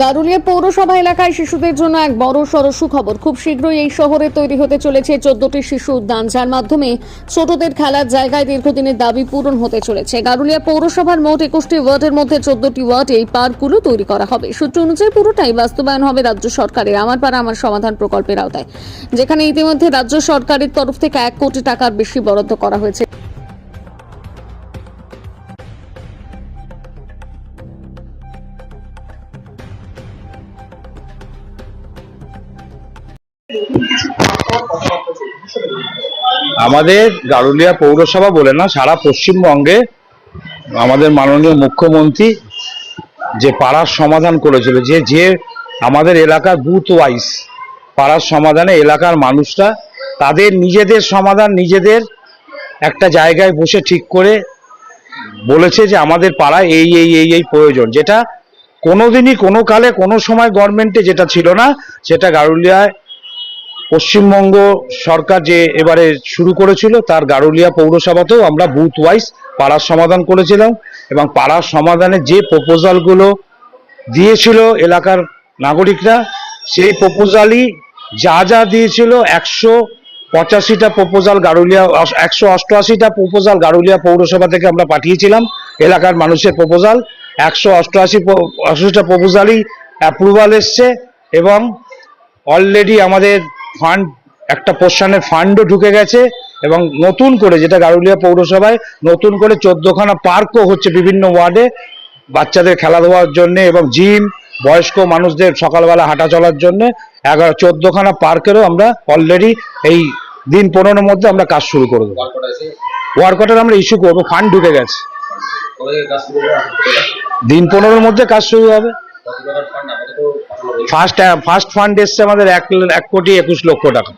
গারুলিয়া পৌরসভা এলাকায় শিশুদের জন্য এক বড় সড় সুখবর। খুব শীঘ্রই এই শহরে তৈরি হতে চলেছে চোদ্দটি শিশু উদ্যান, যার মাধ্যমে ছোটদের খেলার জায়গায় দীর্ঘদিনের দাবি পূরণ হতে চলেছে। গারুলিয়া পৌরসভার মোট একুশটি ওয়ার্ডের মধ্যে চোদ্দটি ওয়ার্ড এই পার্কগুলো তৈরি করা হবে। সূত্র অনুযায়ী পুরোটাই বাস্তবায়ন হবে রাজ্য সরকারের। আমার পাড়া, আমার সমাধান প্রকল্পের আওতায়। যেখানে ইতিমধ্যে রাজ্য সরকারের তরফ থেকে এক কোটি টাকার বেশি বরাদ্দ করা হয়েছে। আমাদের গারুলিয়া পৌরসভা বলে না, সারা পশ্চিমবঙ্গে আমাদের মাননীয় মুখ্যমন্ত্রী যে পাড়ার সমাধান করেছিল, যে যে আমাদের এলাকার বুথ ওয়াইজ পাড়ার সমাধানে এলাকার মানুষরা তাদের নিজেদের সমাধান নিজেদের একটা জায়গায় বসে ঠিক করে বলেছে যে আমাদের পাড়ায় এই এই এই এই প্রয়োজন। যেটা কোনোদিনই কোনো কালে কোনো সময় গভর্নমেন্টে যেটা ছিল না, সেটা গারুলিয়ায় পশ্চিমবঙ্গ সরকার যে এবারে শুরু করেছিল, তার গারুলিয়া পৌরসভাতেও আমরা বুথ ওয়াইজ পাড়ার সমাধান করেছিলাম এবং পাড়ার সমাধানে যে প্রপোজালগুলো দিয়েছিল এলাকার নাগরিকরা, সেই প্রপোজালই যা যা দিয়েছিল, একশো পঁচাশিটা প্রপোজাল গারুলিয়া, একশো অষ্টআশিটা প্রপোজাল গারুলিয়া পৌরসভা থেকে আমরা পাঠিয়েছিলাম, এলাকার মানুষের প্রপোজাল। একশো অষ্টআশি অষ্টআশিটা প্রপোজালই অ্যাপ্রুভাল এসছে এবং অলরেডি আমাদের ফান্ড, একটা পোর্শনের ফান্ডও ঢুকে গেছে এবং নতুন করে যেটা গারুলিয়া পৌরসভায়, নতুন করে চোদ্দখানা পার্কও হচ্ছে বিভিন্ন ওয়ার্ডে বাচ্চাদের খেলাধুলার জন্য এবং জিম, বয়স্ক মানুষদের সকালবেলা হাঁটা চলার জন্য। এগারো, চোদ্দখানা পার্কেরও আমরা অলরেডি এই দিন পনেরোর মধ্যে আমরা কাজ শুরু করে দেবো। ওয়ার্কটার আমরা ইস্যু করব, ফান্ড ঢুকে গেছে। দিন পনেরোর মধ্যে কাজ শুরু হবে। ফার্স্ট ফার্স্ট ফান্ড এসছে আমাদের এক এক কোটি একুশ লক্ষ টাকা।